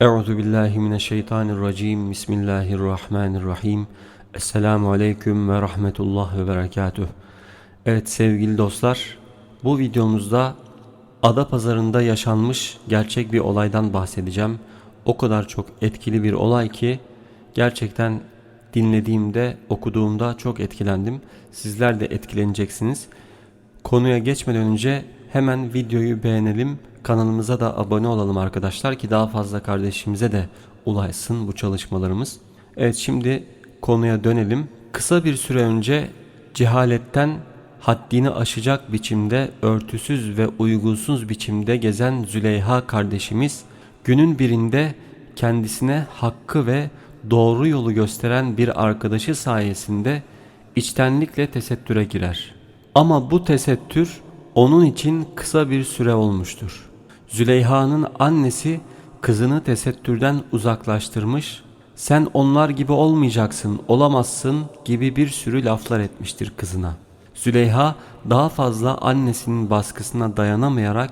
Euzu billahi mineşşeytanirracim. Bismillahirrahmanirrahim. Esselamu aleyküm ve rahmetullah ve berekatuh. Evet sevgili dostlar, bu videomuzda Ada pazarında yaşanmış gerçek bir olaydan bahsedeceğim. O kadar çok etkili bir olay ki gerçekten dinlediğimde, okuduğumda çok etkilendim. Sizler de etkileneceksiniz. Konuya geçmeden önce hemen videoyu beğenelim. Kanalımıza da abone olalım arkadaşlar ki daha fazla kardeşimize de ulaşsın bu çalışmalarımız. Evet şimdi konuya dönelim. Kısa bir süre önce cehaletten haddini aşacak biçimde örtüsüz ve uygunsuz biçimde gezen Züleyha kardeşimiz günün birinde kendisine hakkı ve doğru yolu gösteren bir arkadaşı sayesinde içtenlikle tesettüre girer. Ama bu tesettür onun için kısa bir süre olmuştur. Züleyha'nın annesi kızını tesettürden uzaklaştırmış, sen onlar gibi olmayacaksın, olamazsın gibi bir sürü laflar etmiştir kızına. Züleyha daha fazla annesinin baskısına dayanamayarak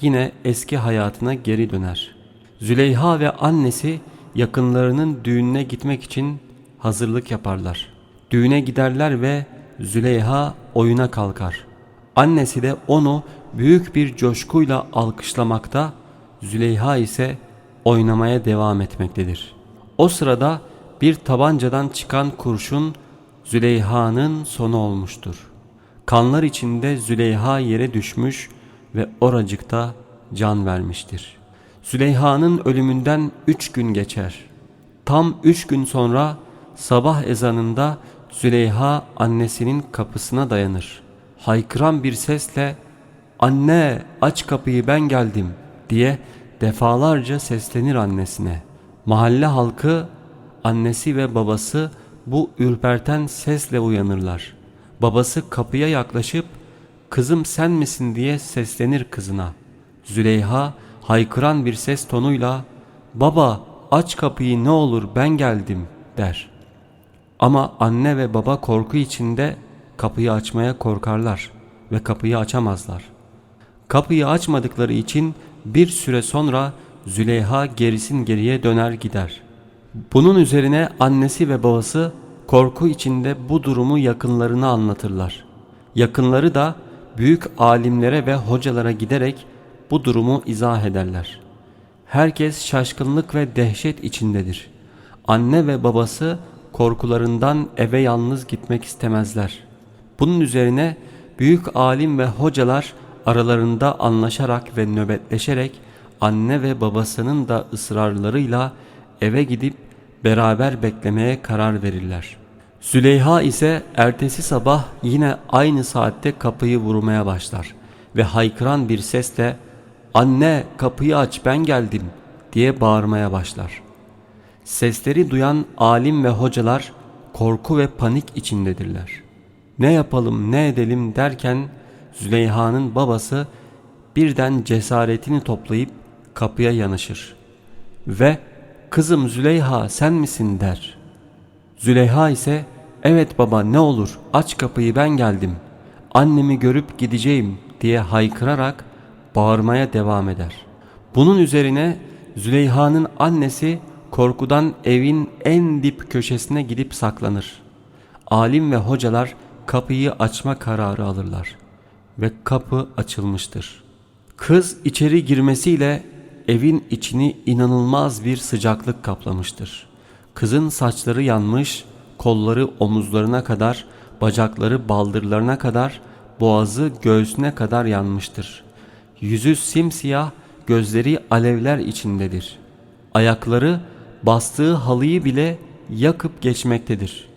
yine eski hayatına geri döner. Züleyha ve annesi yakınlarının düğününe gitmek için hazırlık yaparlar. Düğüne giderler ve Züleyha oyuna kalkar. Annesi de onu büyük bir coşkuyla alkışlamakta, Züleyha ise oynamaya devam etmektedir. O sırada bir tabancadan çıkan kurşun Züleyha'nın sonu olmuştur. Kanlar içinde Züleyha yere düşmüş ve oracıkta can vermiştir. Züleyha'nın ölümünden üç gün geçer. Tam üç gün sonra sabah ezanında Züleyha annesinin kapısına dayanır. Haykıran bir sesle ''Anne aç kapıyı ben geldim'' diye defalarca seslenir annesine. Mahalle halkı, annesi ve babası bu ürperten sesle uyanırlar. Babası kapıya yaklaşıp ''Kızım sen misin?'' diye seslenir kızına. Züleyha haykıran bir ses tonuyla ''Baba aç kapıyı ne olur ben geldim'' der. Ama anne ve baba korku içinde kapıyı açmaya korkarlar ve kapıyı açamazlar. Kapıyı açmadıkları için bir süre sonra Züleyha gerisin geriye döner gider. Bunun üzerine annesi ve babası korku içinde bu durumu yakınlarına anlatırlar. Yakınları da büyük alimlere ve hocalara giderek bu durumu izah ederler. Herkes şaşkınlık ve dehşet içindedir. Anne ve babası korkularından eve yalnız gitmek istemezler. Bunun üzerine büyük alim ve hocalar aralarında anlaşarak ve nöbetleşerek anne ve babasının da ısrarlarıyla eve gidip beraber beklemeye karar verirler. Züleyha ise ertesi sabah yine aynı saatte kapıyı vurmaya başlar ve haykıran bir sesle ''Anne kapıyı aç ben geldim'' diye bağırmaya başlar. Sesleri duyan alim ve hocalar korku ve panik içindedirler. Ne yapalım ne edelim derken Züleyha'nın babası birden cesaretini toplayıp kapıya yanaşır ve kızım Züleyha sen misin der. Züleyha ise evet baba ne olur aç kapıyı ben geldim annemi görüp gideceğim diye haykırarak bağırmaya devam eder. Bunun üzerine Züleyha'nın annesi korkudan evin en dip köşesine gidip saklanır. Alim ve hocalar kapıyı açma kararı alırlar ve kapı açılmıştır. Kız içeri girmesiyle evin içini inanılmaz bir sıcaklık kaplamıştır. Kızın saçları yanmış, kolları omuzlarına kadar, bacakları baldırlarına kadar, boğazı göğsüne kadar yanmıştır. Yüzü simsiyah, gözleri alevler içindedir. Ayakları bastığı halıyı bile yakıp geçmektedir.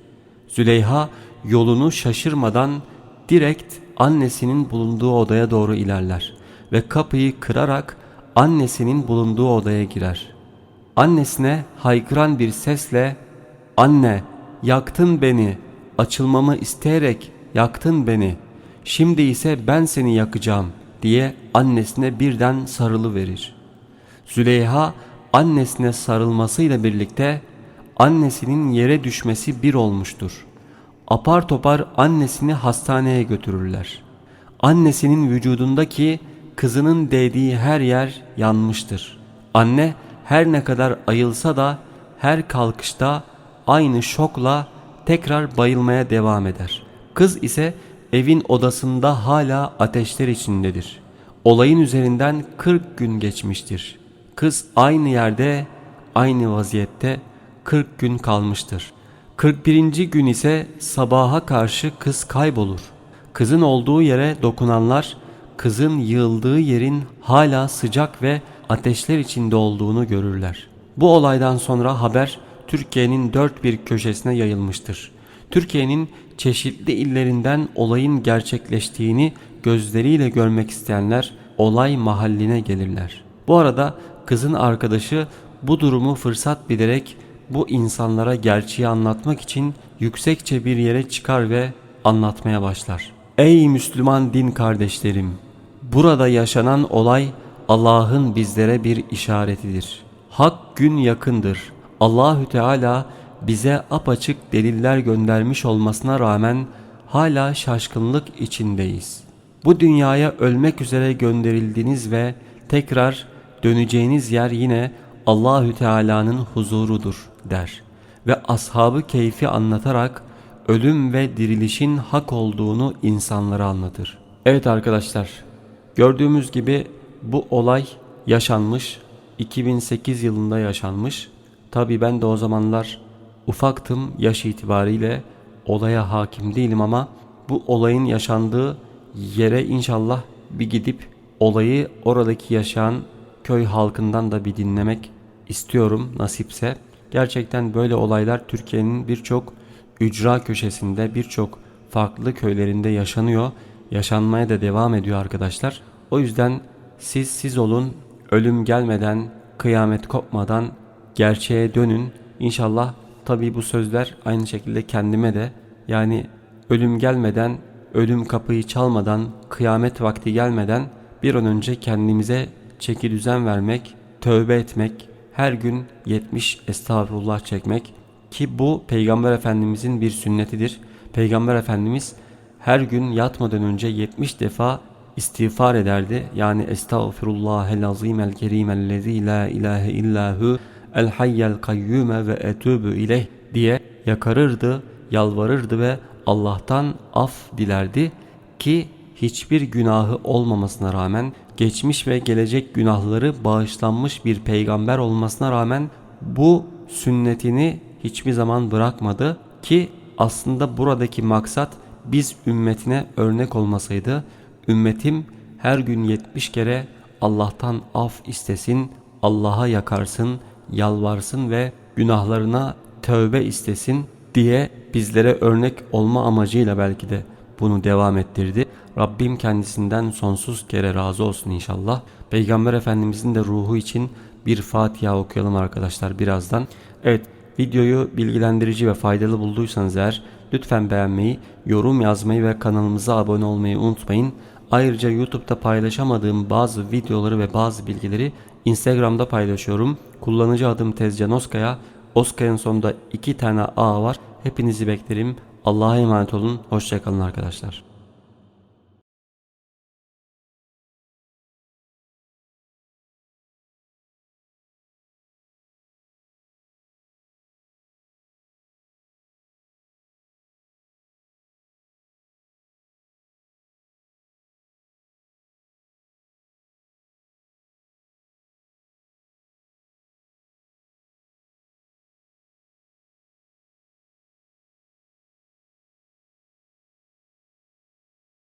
Züleyha yolunu şaşırmadan direkt annesinin bulunduğu odaya doğru ilerler ve kapıyı kırarak annesinin bulunduğu odaya girer. Annesine haykıran bir sesle ''Anne yaktın beni, açılmamı isteyerek yaktın beni, şimdi ise ben seni yakacağım.'' diye annesine birden sarılı verir. Züleyha annesine sarılmasıyla birlikte annesinin yere düşmesi bir olmuştur. Apar topar annesini hastaneye götürürler. Annesinin vücudundaki kızının değdiği her yer yanmıştır. Anne her ne kadar ayılsa da her kalkışta aynı şokla tekrar bayılmaya devam eder. Kız ise evin odasında hala ateşler içindedir. Olayın üzerinden 40 gün geçmiştir. Kız aynı yerde, aynı vaziyette 40 gün kalmıştır. 41. gün ise sabaha karşı kız kaybolur. Kızın olduğu yere dokunanlar kızın yığıldığı yerin hala sıcak ve ateşler içinde olduğunu görürler. Bu olaydan sonra haber Türkiye'nin dört bir köşesine yayılmıştır. Türkiye'nin çeşitli illerinden olayın gerçekleştiğini gözleriyle görmek isteyenler olay mahalline gelirler. Bu arada kızın arkadaşı bu durumu fırsat bilerek bu insanlara gerçeği anlatmak için yüksekçe bir yere çıkar ve anlatmaya başlar. Ey Müslüman din kardeşlerim! Burada yaşanan olay Allah'ın bizlere bir işaretidir. Hak gün yakındır. Allahü Teala bize apaçık deliller göndermiş olmasına rağmen hala şaşkınlık içindeyiz. Bu dünyaya ölmek üzere gönderildiniz ve tekrar döneceğiniz yer yine Allahü Teala'nın huzurudur der ve ashabı keyfi anlatarak ölüm ve dirilişin hak olduğunu insanlara anlatır. Evet arkadaşlar, gördüğümüz gibi bu olay yaşanmış, 2008 yılında yaşanmış. Tabi ben de o zamanlar ufaktım yaş itibariyle olaya hakim değilim ama bu olayın yaşandığı yere inşallah bir gidip olayı oradaki yaşayan köy halkından da bir dinlemek istiyorum nasipse. Gerçekten böyle olaylar Türkiye'nin birçok ücra köşesinde birçok farklı köylerinde yaşanıyor. Yaşanmaya da devam ediyor arkadaşlar. O yüzden siz siz olun. Ölüm gelmeden, kıyamet kopmadan gerçeğe dönün. İnşallah tabii bu sözler aynı şekilde kendime de yani ölüm gelmeden, ölüm kapıyı çalmadan, kıyamet vakti gelmeden bir an önce kendimize çeki düzen vermek, tövbe etmek, her gün 70 estağfurullah çekmek ki bu Peygamber Efendimizin bir sünnetidir. Peygamber Efendimiz her gün yatmadan önce 70 defa istiğfar ederdi. Yani estağfirullahel azimel kerimellezi la ilahe illahu el hayyel kayyume ve etûbü ileyh diye yakarırdı, yalvarırdı ve Allah'tan af dilerdi ki hiçbir günahı olmamasına rağmen geçmiş ve gelecek günahları bağışlanmış bir peygamber olmasına rağmen bu sünnetini hiçbir zaman bırakmadı ki aslında buradaki maksat biz ümmetine örnek olmasaydı ümmetim her gün 70 kere Allah'tan af istesin, Allah'a yakarsın, yalvarsın ve günahlarına tövbe istesin diye bizlere örnek olma amacıyla belki de bunu devam ettirdi. Rabbim kendisinden sonsuz kere razı olsun inşallah. Peygamber Efendimizin de ruhu için bir Fatiha okuyalım arkadaşlar birazdan. Evet videoyu bilgilendirici ve faydalı bulduysanız eğer lütfen beğenmeyi, yorum yazmayı ve kanalımıza abone olmayı unutmayın. Ayrıca YouTube'da paylaşamadığım bazı videoları ve bazı bilgileri Instagram'da paylaşıyorum. Kullanıcı adım Tezcan Oskaya. Oskay'ın sonunda iki tane A var. Hepinizi beklerim. Allah'a emanet olun. Hoşçakalın arkadaşlar.